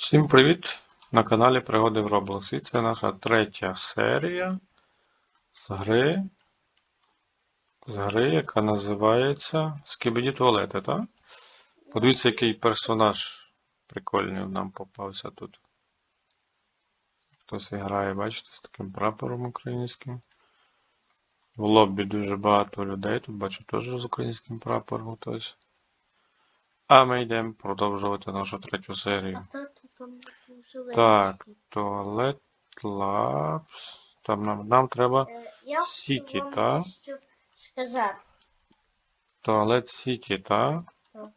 Всім привіт! На каналі Пригоди в Roblox. І це наша третя серія з гри, з гри, яка називається Скибіді туалети, так? Подивіться, який персонаж прикольний нам попався тут. Хтось грає, бачите, з таким прапором українським. В лобі дуже багато людей. Тут бачу теж з українським прапором хтось. А ми йдемо продовжувати нашу третю серію. А тут там живе? Так, туалет Labs. Там нам, нам треба Е, Я Сіті, вам та? дещо сказати. туалет Сіті, так? Так.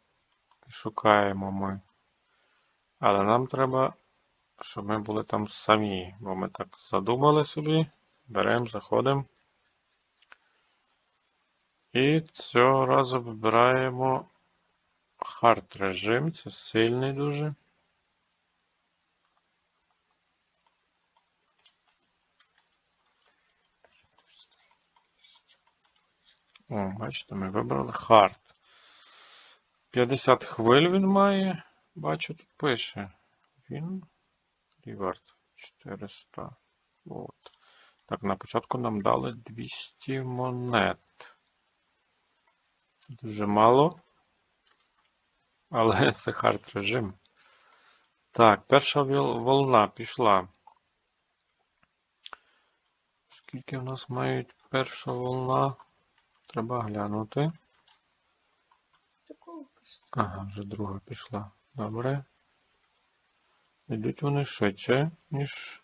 Шукаємо ми. Але нам треба, щоб ми були там самі. Бо ми так задумали собі. Беремо, заходимо. І цього разу вибираємо хард режим. Це сильний дуже. О, бачите, ми вибрали хард. 50 хвиль він має. Бачу, тут пише. Він. Ріверт 400. От. Так, на початку нам дали 200 монет. Дуже мало. Але це хард режим. Так, перша волна пішла. Скільки в нас мають перша волна? Треба глянути. Ага, вже друга пішла. Добре. Йдуть вони швидше, ніж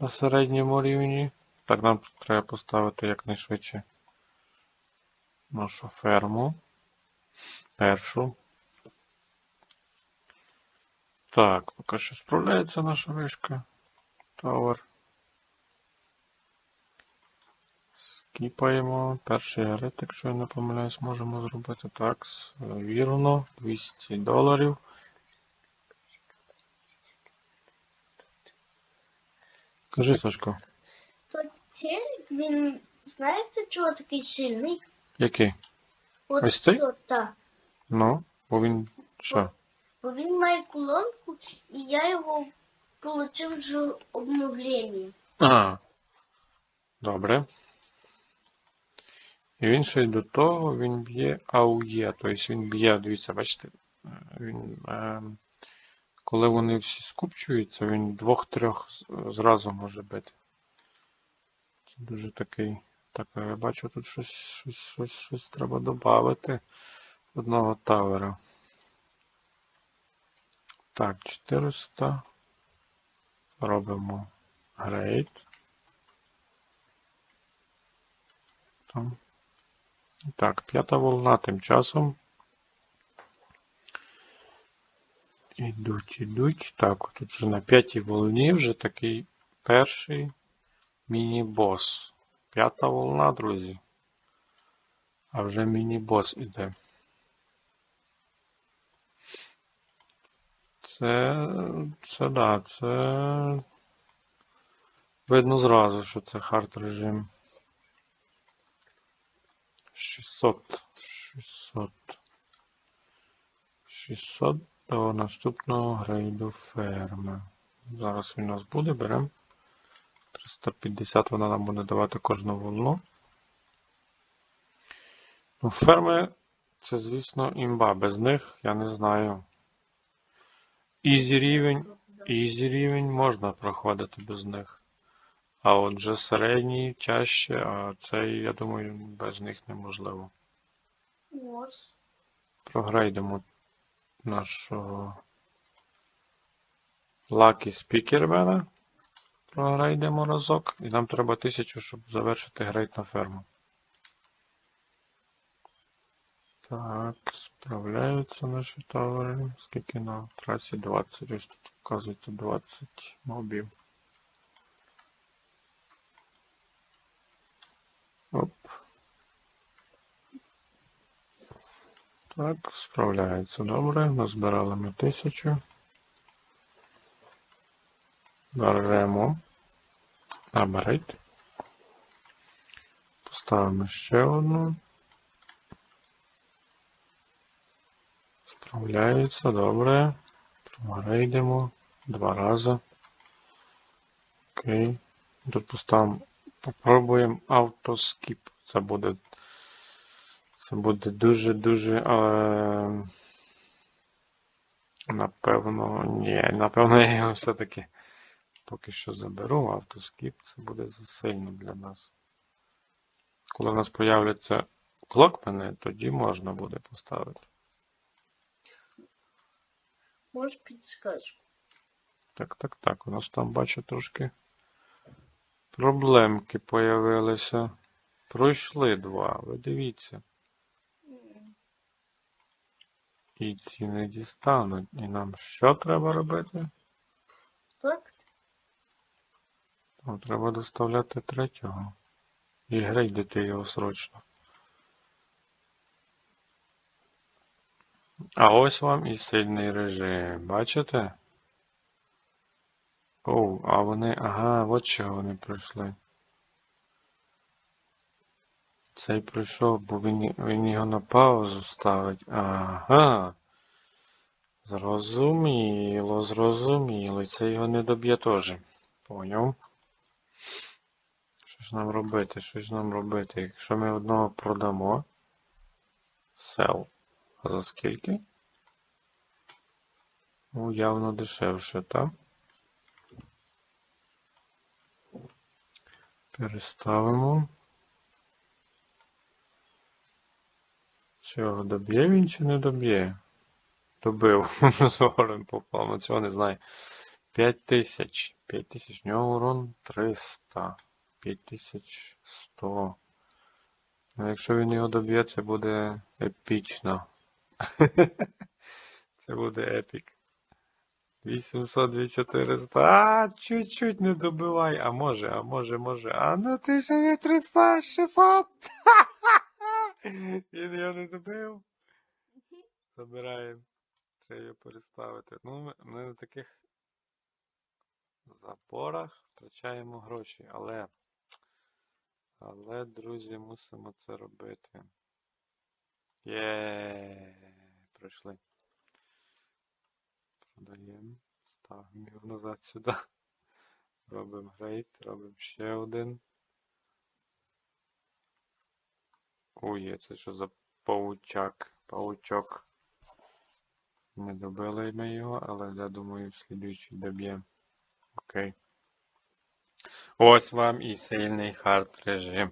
на середньому рівні. Так, нам треба поставити якнайшвидше нашу ферму. Першу. Так, поки що справляється наша вишка. Товар. Скіпаємо. Перший ряд, якщо я не помиляюсь, можемо зробити так. Вірно. 200 доларів. Кажи, Сашко, То телек, він, знаєте, чого такий сильний? який? От Ось цей? то, так. Ну, бо він що? Бо він має колонку, і я його отримав з обновлення. А. Добре. І він ще й до того, він б'є АУЄ. Тобто він б'є, дивіться, бачите, він, е, коли вони всі скупчуються, він двох-трьох зразу може бити. Це дуже такий. Так, я бачу, тут щось, щось, щось, щось треба додати. Одного тавера. Так, 400. Робимо грейд. Там. Так, п'ята волна тим часом. Ідуть, ідуть. Так, тут вже на п'ятій волні вже такий перший міні-бос. П'ята волна, друзі. А вже міні-бос іде. Це, це да, це видно зразу, що це хард режим. 600. 600. 600 до наступного грейду ферми. Зараз він у нас буде, беремо. 350 вона нам буде давати кожну волну. Ну, ферми це, звісно, імба. Без них я не знаю. Ізі рівень, ізі рівень можна проходити без них. А отже середній тяжче, а цей, я думаю, без них неможливо. Ось. Прогрейдимо нашого Lucky Speakermana. Прогрейдимо разок. І нам треба 1000, щоб завершити грейд на ферму. Так, справляються наші тавери. Скільки на трасі 20? Ось тут вказується 20 мобів. Оп. Так, справляється добре. Назбирали ми 1000. Беремо. Апгрейд. Поставимо ще одну. Справляється, добре. Прогрейдимо. Два рази. Окей. Тут поставимо. Попробуємо автоскіп. Це буде. Це буде дуже-дуже. Е, напевно. Ні, напевно, я його все-таки поки що заберу. Автоскіп це буде засильно для нас. Коли в нас появляться клокмени, тоді можна буде поставити. Можеш підсказку. Так, так, так. У нас там, бачу, трошки проблемки появилися. Пройшли два, ви дивіться. І ці не дістануть. І нам що треба робити? Так? Нам треба доставляти третього. І грейдити його срочно. А ось вам і сильний режим. Бачите? Оу, а вони. Ага, от чого вони пройшли. Цей пройшов, бо він, він його на паузу ставить. Ага. Зрозуміло, зрозуміло. І це його не доб'є теж. Поняв. Що ж нам робити? Що ж нам робити? Якщо ми одного продамо. Sell. За скільки? Ну, явно дешевше, так? Переставимо. Чого, доб'є він чи не доб'є? Добив. Зором попав, ну цього не знаю. 5000. 5000. В нього урон 300. 5100. Ну, якщо він його доб'є, це буде епічно. Це буде епік. 800, 2400. А, чуть-чуть не добивай. А може, а може, може. А ну ти ще не 300, 600. Він його не добив. Забираємо. Треба його переставити. Ну, ми на таких запорах втрачаємо гроші, але. Але, друзі, мусимо це робити. Є, пройшли. Продаємо. Ставимо його назад сюди. Робимо грейд, робимо ще один. Ой, це що за паучак? Паучок. Не добили ми його, але я думаю, в слідуючий доб'ємо. Окей. Ось вам і сильний хард режим.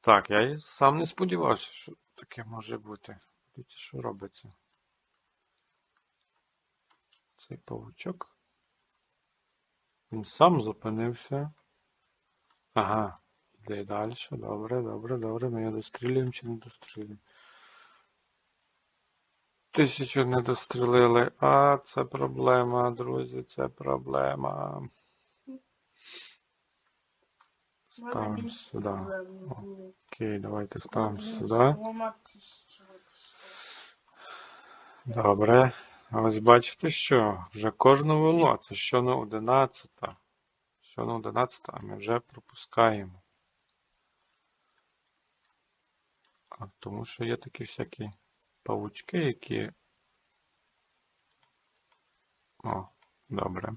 Так, я сам не сподівався, що таке може бути. Дивіться, що робиться. Цей павучок. Він сам зупинився. Ага, йде далі. Добре, добре, добре. Ми його дострілюємо чи не дострілюємо. Тисячу не дострілили. А, це проблема, друзі, це проблема. Ставимо сюди. Окей, давайте ставимо сюди. Добре. Ось бачите, що вже кожну волну, це що на 11. Що на 11, а ми вже пропускаємо. А, тому що є такі всякі павучки, які. О, добре.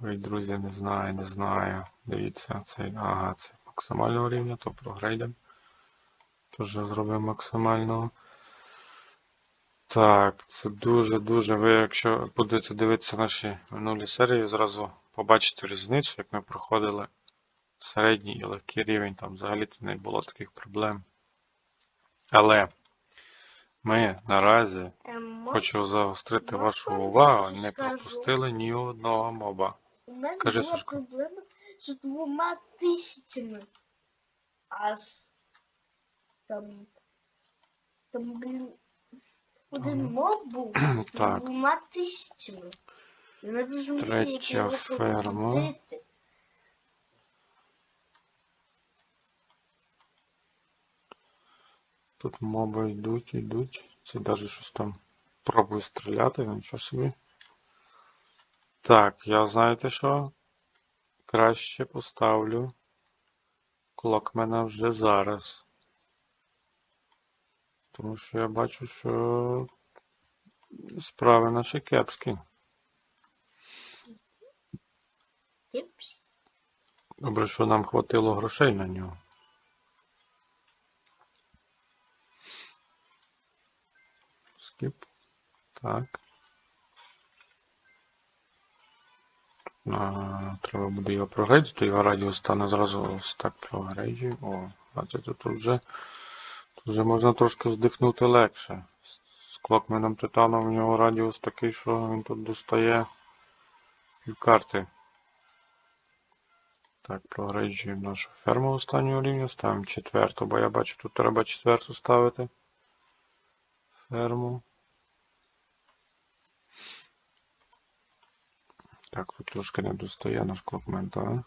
Ой, друзі, не знаю, не знаю. Дивіться, цей. Ага, це максимального рівня, то прогрейдемо. Тож зробимо максимального. Так, це дуже-дуже. Ви, якщо будете дивитися наші минулі серії, зразу побачите різницю, як ми проходили середній і легкий рівень, там взагалі не було таких проблем. Але ми наразі, хочу загострити вашу увагу, не пропустили ні одного моба. У мене була Сашко. проблема з двома тисячами. Аж там. Там, блін, один моб був з двома тисячами. Дуже Третя ферма. Тут моби йдуть, йдуть. Це навіть щось там пробує стріляти, нічого собі. Так, я знаєте що? Краще поставлю клокмена вже зараз. Тому що я бачу, що Справи наші кепські. Типс. Добре, що нам хватило грошей на нього. Скіп. Так. А, треба буде його прогрейдити, його радіус стане зразу ось так прогрейджує. О, бачите, тут вже, вже можна трошки вздихнути легше. З- клокменом титаном у нього радіус такий, що він тут достає півкарти. Так, прогрейджуємо нашу ферму останнього рівня, ставимо четверту, бо я бачу, тут треба четверту ставити. Ферму. Так, тут трошки не достає наш клокмен, так?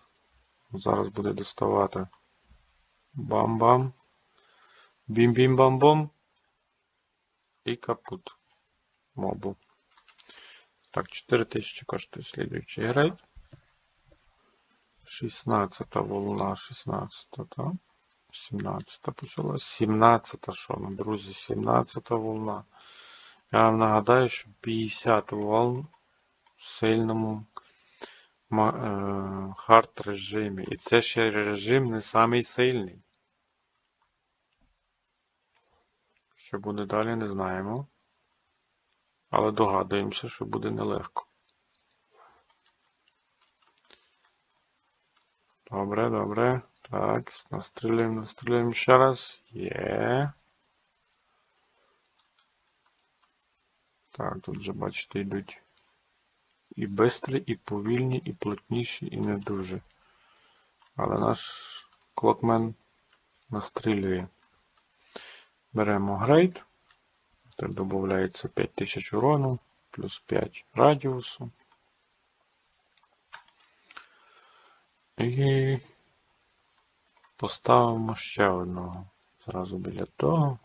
Зараз буде доставати. Бам-бам. Бім-бім-бам-бом. І капут. Мобу. Так, 4000 коштує слідуючий грейд. 16 волна, 16, так? 17 почалась. 17 що, ну, друзі, 17 волна. Я вам нагадаю, що 50 волн в сильному хард режимі. І це ще режим не самий сильний. Що буде далі, не знаємо. Але догадуємося, що буде нелегко. Добре, добре. Так, настрілюємо, настрілюємо ще раз. Є. Так, тут вже, бачите, йдуть і бистрі, і повільні, і плотніші, і не дуже. Але наш клокмен настрілює. Беремо грейд. Тут додається 5000 урону, плюс 5 радіусу. І поставимо ще одного. Зразу біля того.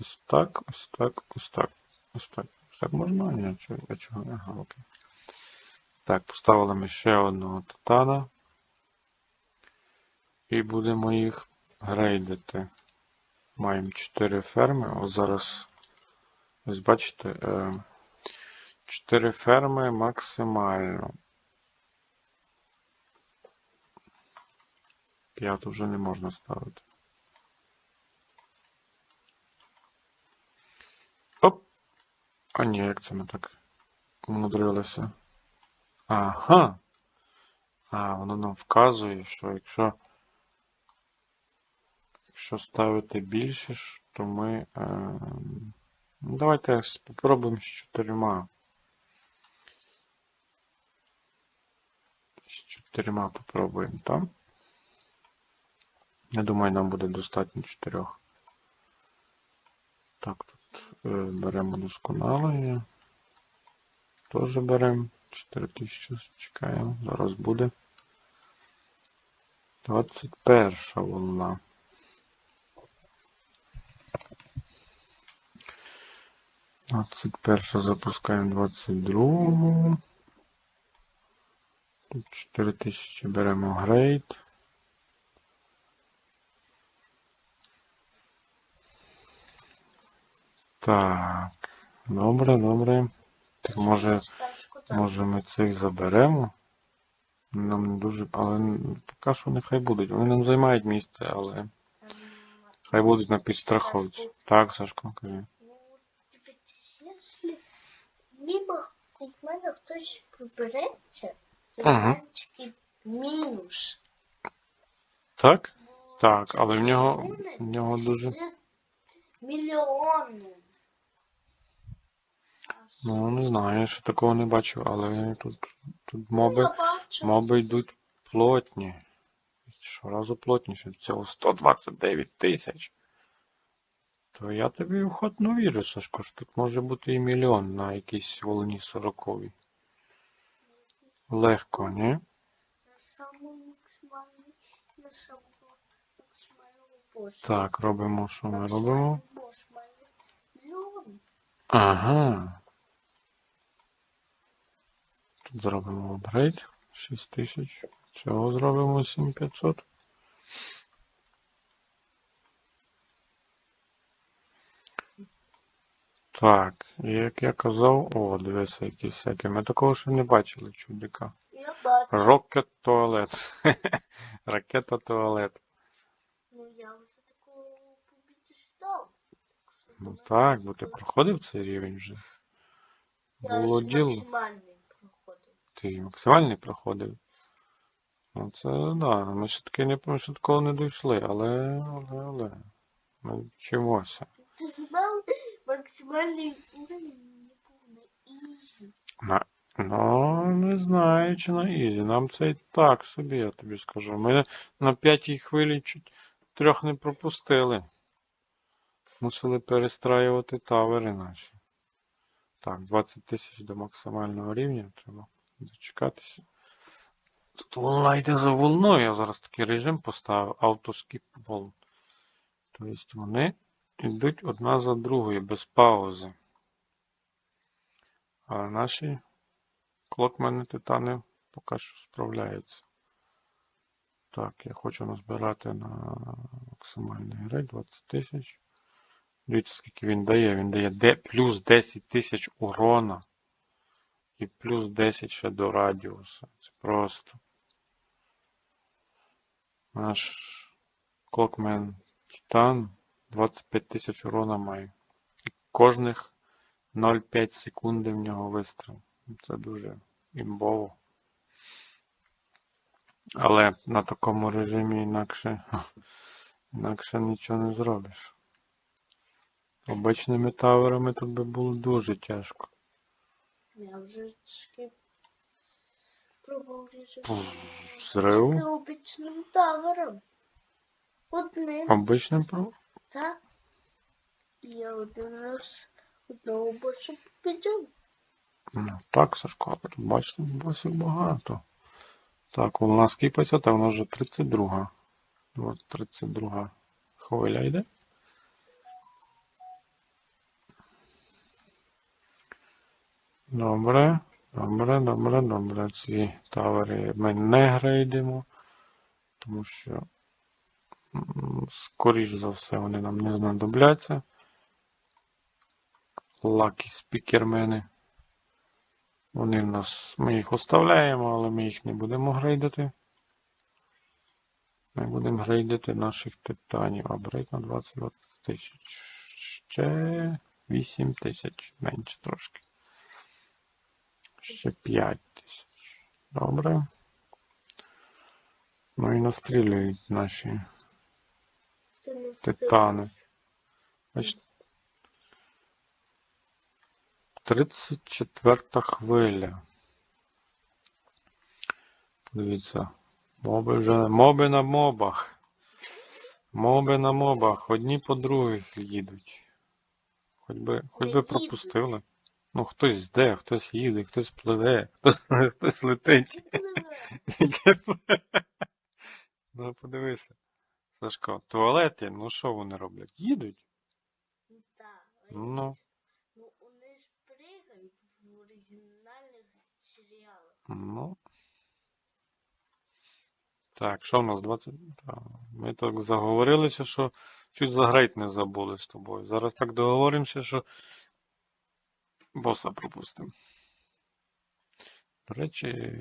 Ось так, ось так, ось так, ось так. Ось так можна? Ні, чого? Ага, окей. Так, поставили ми ще одного титана. І будемо їх грейдити. Маємо 4 ферми. Ось зараз, ось бачите, е, 4 ферми максимально. П'яту вже не можна ставити. Оп! А ні, як це ми так умудрилися? Ага. А, воно нам вказує, що якщо якщо ставити більше, то ми. Е, ну, давайте спробуємо з чотирма. З чотирма попробуємо там. Я думаю, нам буде достатньо чотирьох. Так, тут е, беремо досконалення. Теж беремо 4000, чекаємо, зараз буде. 21 волна. Двадцять перша запускаємо 22. Тут 4000 беремо грейд. Так, добре, добре. Так може, може ми цих заберемо? Нам не дуже. Але поки що нехай будуть. Вони нам займають місце, але хай будуть на підстраховці. Так, Сашко, кажи. Ну, дивіться, якщо мимо мене хтось прибереться, то Ага. тільки мінус. Так? Так, але в нього, в нього дуже. Мільйони. Ну, не знаю, я ще такого не бачив, але тут, тут моби, Я бачу. моби йдуть плотні. Щоразу плотніше. Цього 129 тисяч. То я тобі охотно вірю, Сашко, що тут може бути і мільйон на якійсь волні сороковій. Легко, ні? На самому максимальному, на самому максимальному босі. Так, робимо, що ми робимо. Ага. Тут зробимо апгрейд 6000. Цього зробимо 7500. Так, і як я казав, о, дивися, якісь всякі. Ми такого ще не бачили чудика. Я бачу. Rocket туалет. Ракета туалет. Ну я вже такого побічав. Ну так, бо ти проходив цей рівень вже. Було діло. максимальний проходив. Ти максимальний проходив. Ну це да, ми ще таки не ще такого не дійшли, але, але, але. Ми вчимося. Ти знав, максимальний уровень не був на ізі. На, ну, не знаю, чи на ізі. Нам це і так собі, я тобі скажу. Ми на п'ятій хвилі чуть трьох не пропустили. Мусили перестраювати тавери наші. Так, 20 тисяч до максимального рівня. Треба зачекатися. Тут волна йде за волною. Я зараз такий режим поставив. Автоскіп волн. Тобто вони йдуть одна за другою без паузи. А наші клокмени титани поки що справляються. Так, я хочу назбирати на максимальний грей 20 тисяч. Дивіться, скільки він дає. Він дає де, плюс 10 тисяч урона. І плюс 10 ще до радіуса. Це просто. Наш клокмен Титан 25 тисяч урона має. І кожних 0,5 секунди в нього вистріл. Це дуже імбово. Але на такому режимі інакше, інакше нічого не зробиш. Обичними таверами тут би було дуже тяжко. Я вже трішки пробував. Зрив. Обичним тавером. Одним, Обичним про. Так? Я один раз одного боса побіжав. Ну, так, Сашко, бачите, босів багато. Так, у нас кіпається, та вона вже 32. От 32 хвиля йде. Добре, добре, добре, добре. Ці тавери ми не грейдимо, тому що, скоріш за все, вони нам не знадобляться. Лакі спікермени. Вони в нас, ми їх оставляємо, але ми їх не будемо грейдити. Ми будемо грейдити наших титанів. Апгрейд на 20 тисяч. Ще 8 тисяч. Менше трошки. Ще 5 тисяч. Добре. Ну і настрілюють наші Титани. Бачите? 34 хвиля. Подивіться. Моби вже. Моби на мобах. Моби на мобах. Одні по других їдуть. Хоч би, хоч би пропустили. Ну, хтось йде, хтось їде, хтось пливе, хтось, хтось летить. Ну, подивися. Сашко, туалети, ну що вони роблять? Їдуть. Так, Ну. Ну, вони ж пригають в оригінальних серіалах. Ну. Так, що в нас 20? Ми так заговорилися, що чуть загрейт не забули з тобою. Зараз так договоримося, що боса пропустимо. До речі,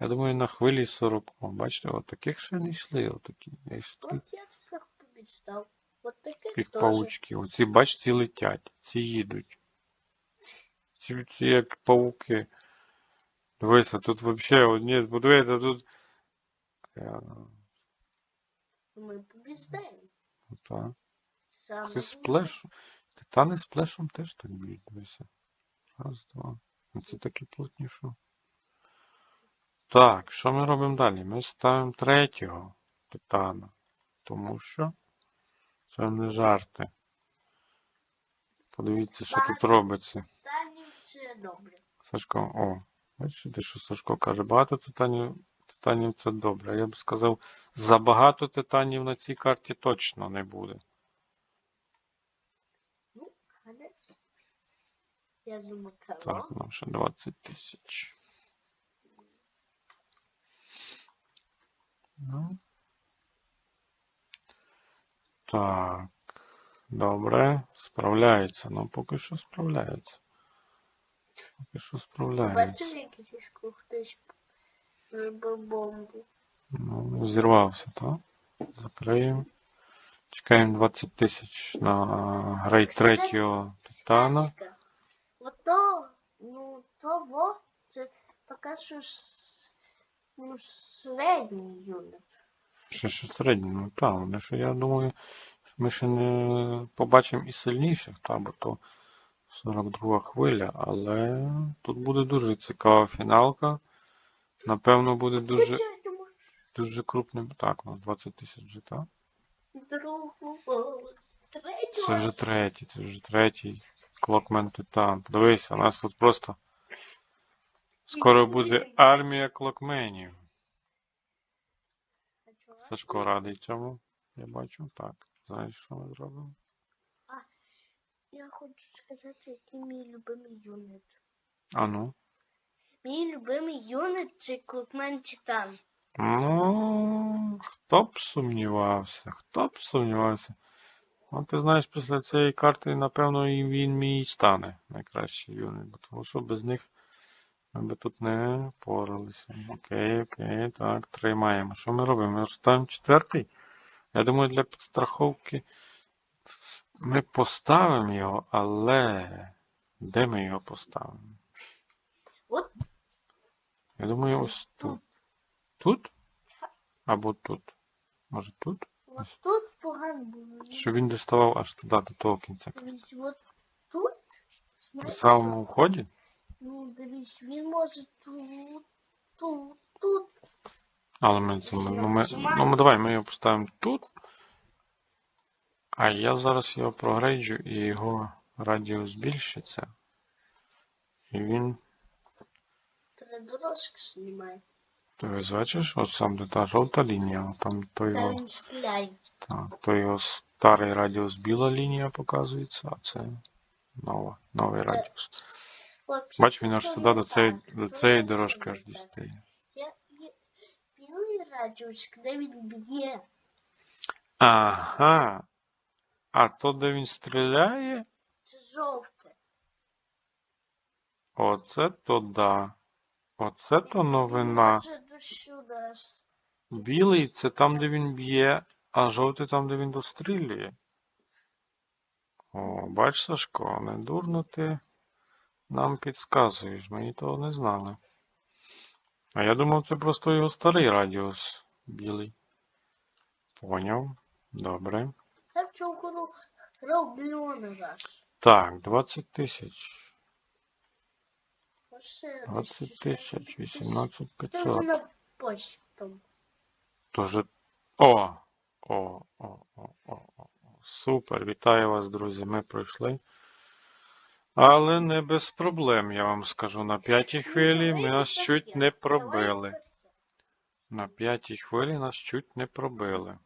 я думаю, на хвилі 40. Бачите, от таких ще не йшли. Отакі. От я таких помічтав. От таких теж. паучки. Оці, бач, ці летять, ці їдуть. Ці, ці як пауки. Дивися, тут взагалі, одні, подивися, тут. Я, Ми побіждаємо. так. Хтось з. Титани з плешом теж так б'ють, дивися. Раз, два. Оце такі плотні, що. Так, що ми робимо далі? Ми ставимо третього титана. Тому що це не жарти. Подивіться, що тут робиться. Добре. Сашко, о, бачите, що Сашко каже, багато титанів, титанів це добре. Я б сказав, забагато титанів на цій карті точно не буде. Ну, Я. Так, нам ще 20 тисяч. Ну. Так. Добре, справляється. Ну, поки що справляється. Поки що справляється. Бачив якийсь хтось зробив бомбу. Ну, зірвався, так? Закриємо. Чекаємо 20 тисяч на грей третього титана. Ото, ну, того, це поки що ну, середній юніт. Ще ще середній, ну так, але що я думаю, ми ще не побачимо і сильніших, та, бо то 42 хвиля, але тут буде дуже цікава фіналка. Напевно, буде дуже, дуже крупним. Так, у нас 20 тисяч вже, так? другого, третього. Це вже третій, це вже третій Клокмен Титан. Подивися, у нас тут просто скоро буде армія клокменів. Сашко радий цьому, я бачу. Так, знаєш, що ми зробимо? А, Я хочу сказати, який мій любимий юніт. А ну. Мій любимий юніт це Клокмен Титан. Ну, хто б сумнівався, хто б сумнівався. Ну, ти знаєш, після цієї карти, напевно, і він мій стане найкращий юніт, бо тому що без них ми би тут не поралися. Окей, окей, так, тримаємо. Що ми робимо? Ми ставимо четвертий. Я думаю, для підстраховки ми поставимо його, але де ми його поставимо? От Я думаю, ось тут. Тут? Або тут. Може тут? От тут погано було. Щоб він доставав аж туди, до того кінця. От тут. При самому вході? Ну, дивись, він може тут, тут, тут. Але ми ми- Ну, ми, ну, ми давай, ми його поставимо тут. А я зараз його прогрейджу і його радіус збільшиться. І він. Три дорожки знімає. Ти ось бачиш, ось сам де та жовта лінія, там то його, та, то його старий радіус біла лінія показується, а це нова, новий радіус. Бач, він аж сюди до цієї, до цієї дорожки аж дістає. Білий радіус, де він б'є. Ага. А то, де він стріляє, Це жовте. оце то да. Оце то новина. Білий це там, де він б'є, а жовтий там, де він дострілює. О, бач, Сашко, не дурно ти нам підказуєш, ми і того не знали. А я думав, це просто його старий радіус білий. Поняв. Добре. Цю гру роблю не раз. Так, 20 тисяч. 20 тисяч, 18 Це 500. вже на почті там. Тож, о, о, о, о, о, о, о. Супер, вітаю вас, друзі. Ми пройшли. Але не без проблем, я вам скажу. На п'ятій хвилі ми нас чуть не пробили. На п'ятій хвилі нас чуть не пробили.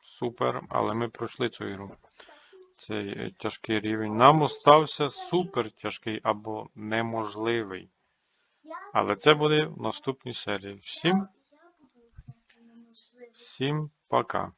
Супер, але ми пройшли цю ігру. Цей е, тяжкий рівень. Нам остався супер тяжкий або неможливий. Але це буде в наступній серії. Всім, всім пока.